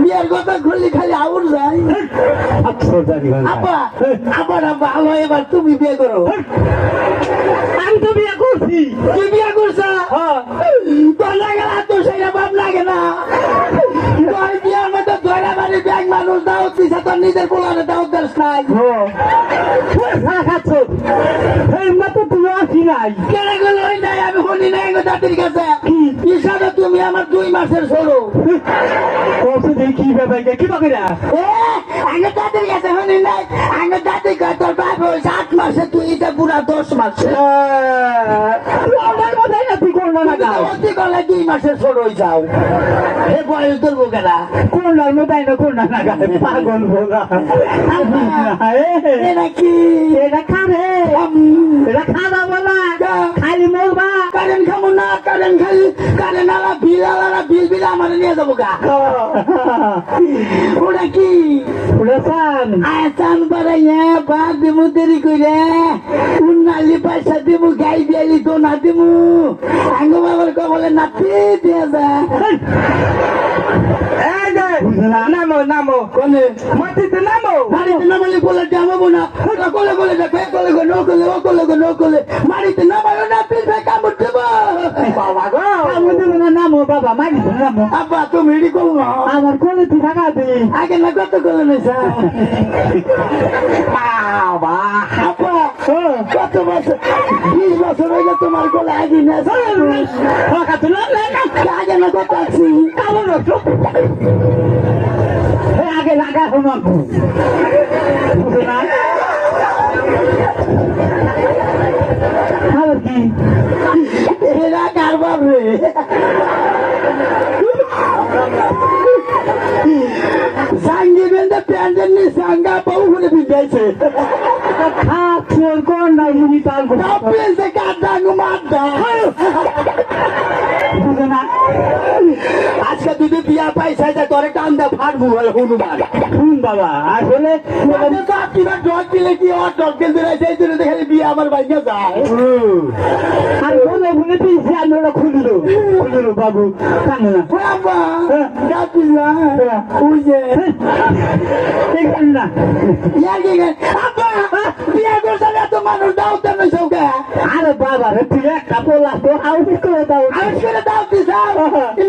বিয়ের কথা খুললি খালি আউর যাই আচ্ছা আপা আবার ভালো এবার তুমি বিয়ে করো আমি তো বিয়া করছি তুই বিয়ে করছ তোর নিজের পোলারে দাও দেশ নাই। খাচ্ছ এই মতো তুমি আসি নাই। কেড়ে গেল ওই নাই আমি শুনি নাই গো দাদির কাছে। হিসাবে তুমি আমার দুই মাসের সরু। কৌশল দেখি ব্যাপার কি বাকিরা আগে দাদির কাছে শুনি নাই। আগে দাদি তোর বাপ হয়েছে মাসে তুই এটা পুরা দশ মাসে। না দুই মাসের যাও। বয়স ধরবো কেনা না না পাগল এটা এটা বলা? খালি কারেন্ট আলা বিল আলা বিল বিল আমার নিয়ে যাব গা। ওটা কি? উড়েছান আসান বাড়াইয়া বাদ দিমু দেরি করে উন্নালি পয়সা দিমু গাই বিয়ালি তো না দিমু। আঙ্গ বাবার কবলে নাতি দিয়ে যা। নামো নামো। কোনে? মাটিতে নামো। বাড়িতে না বলে কোলে যাব না। ওটা কোলে কোলে দেখে কোলে কোলে নো কোলে ও কোলে কোলে ও কোলে। বাড়িতে বাবা মাটিতে নামো আব্বা তুমি রেডি করো না। আমার কোলে তুই থাকা দি। আগে না কত কোলে নেছে বাবা। আব্বা কত বছর বিশ বছর হইলে তোমার কোলে আগে না না আগে না কত আছি? কামড় রক্ত। আগে লাগা শোনো বুঝে না? প্যান্ডেল নিয়ে সাঙ্গা বউ করে ভিজাইছে খাচ্ছে কোন নাই তার কাপড়েছে কাটাঙ্গ মারটা বুঝে না আজকে যদি বিয়া পাইছে যে তোরে কান্দা ফাটবো বলে হনুমান। শুন বাবা আসলে কিনা ডর দিলে কি ওর ডর কিন্তু সেই জন্য দেখে বিয়ে আমার বাইকে যায়। আর বলে বলে তুই জানোটা খুললো। খুললো বাবু কান্দে না। বাবা ডাকিস না। বুঝে দেখবেন না কি আব্বা বিয়ে মানুষ দাও তেমন সৌকে। আরে বাবা রে তুই একটা পোলা তো আউট করে দাও। আমি সেটা দাও দিস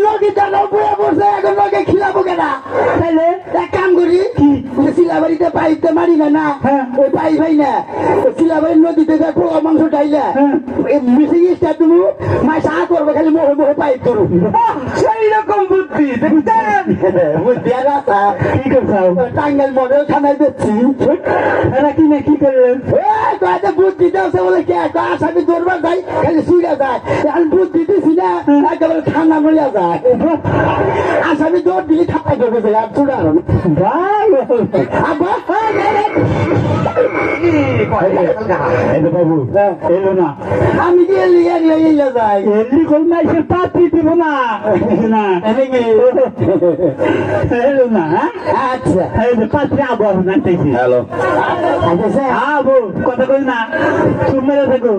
লোকে জানো বয়ে বসে এখন লোকে খিলাবো কেনা তাইলে? এক কাম করি শিলাবাড়িতে পাইতে মারি না না হ্যাঁ। ওই পাই ভাই না শিলাবাড়ির নদীতে পোলা মাংস ডাইলে হ্যাঁ। মিশে গিয়েছে তুমি মাই সা করবে খালি মোহে মোহে পাইপ ধরু। সেই দেখতেন বুদ্ধি আর আশা কি করছাও টাঙ্গাল মডেল খানায় দিচ্ছি এরা কি না কি করলেন কয়টা বুদ্ধি দেওয়া বলে কে কয় আসামি দৌড়বার যায় খালি শুয়ে যায় এখন বুদ্ধি দিছি না একেবারে ঠান্ডা মরিয়া যায় আসামি দৌড় দিলে ঠান্ডা করবে আর চুড়া ভালো আবার বাবু এলো না। আমি কি এলি এলি যাই? এলি কল মাইসে পাতি দিব না। না। এলো না আচ্ছা। এই যে পাত্রে আবহাওয়া না হ্যালো। আচ্ছা আবু কথা কই না তুমি থাকো।